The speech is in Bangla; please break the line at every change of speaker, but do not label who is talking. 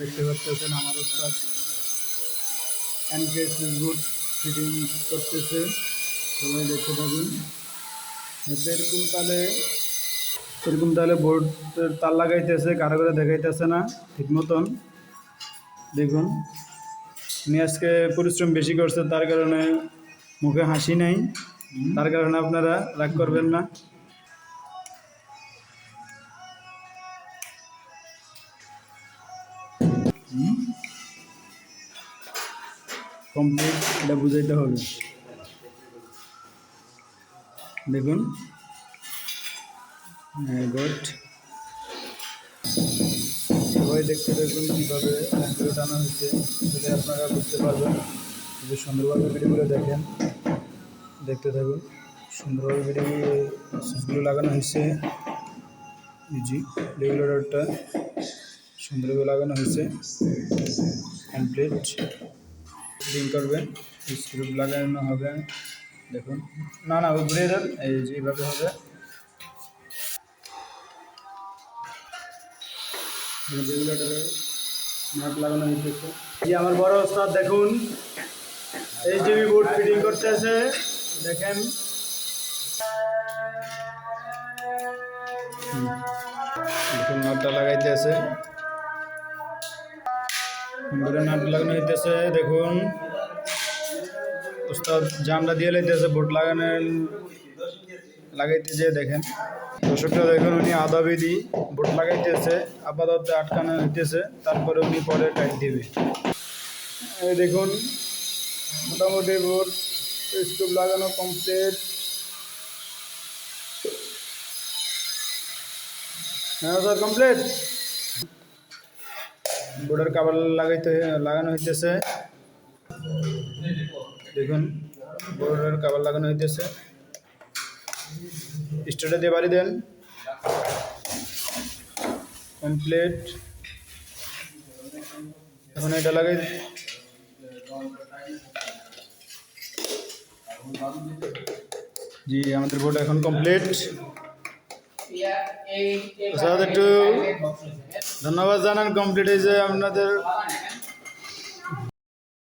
দেখতে পাচ্ছেন আমার ওস্তাদ এনকে সুইচবোর্ড ফিটিং করতেছে। সবাই দেখতে থাকুন। এরকম তাহলে এরকম তাহলে বোর্ডের তার লাগাইতেছে কারও করে দেখাইতেছে না ঠিক মতন। দেখুন উনি আজকে পরিশ্রম বেশি করছে তার কারণে মুখে হাসি নাই। তার কারণে আপনারা রাগ করবেন না। কমপ্লিট এটা বুঝাইতে হবে। দেখুন। হ্যাঁ গুড। সবাই দেখতে দেখুন কীভাবে টানা হয়েছে তাহলে আপনারা বুঝতে পারবেন। যদি সুন্দরভাবে ভিডিওগুলো দেখেন, দেখতে থাকুন। সুন্দরভাবে ভিডিও সুইচগুলো লাগানো হয়েছে। জি রেগুলেটরটা সুন্দরভাবে লাগানো হয়েছে। কমপ্লিট ফিটিং করবেন স্ক্রু লাগানো হবে। দেখুন, না না ঘুরিয়ে দেন এই যে এইভাবে হবে। নাট লাগানো হয়েছে আমার বড় ওস্তাদ, দেখুন। এইচডিবি বোর্ড ফিটিং করতে আছে দেখেন। হুম। দেখুন নাটটা লাগাইতে আছে সুন্দর নাট লাগানো হইতেছে, দেখুন। উস্তাদ জানটা দিয়ে লাইতেছে, বোর্ড লাগানোর লাগাইতেছে, দেখেন। দর্শকটা দেখুন, উনি আধা বেদি বোর্ড লাগাইতেছে, আপাতত আটকানো হইতেছে, তারপরে উনি পরে টাইট দিবে। এই দেখুন, মোটামুটি বোর্ড স্কুপ লাগানো কমপ্লিট হ্যাঁ স্যার কমপ্লিট বোর্ডের কাবার লাগাইতে লাগানো হইতেছে। দেখুন বোর্ডের কাবার লাগানো হইতেছে। স্টার্টে দিয়ে বাড়ি দেন। কমপ্লিট এখন এটা লাগাই জি আমাদের বোর্ড এখন কমপ্লিট একটু ধন্যবাদ জানান কমপ্লিট হয়েছে আপনাদের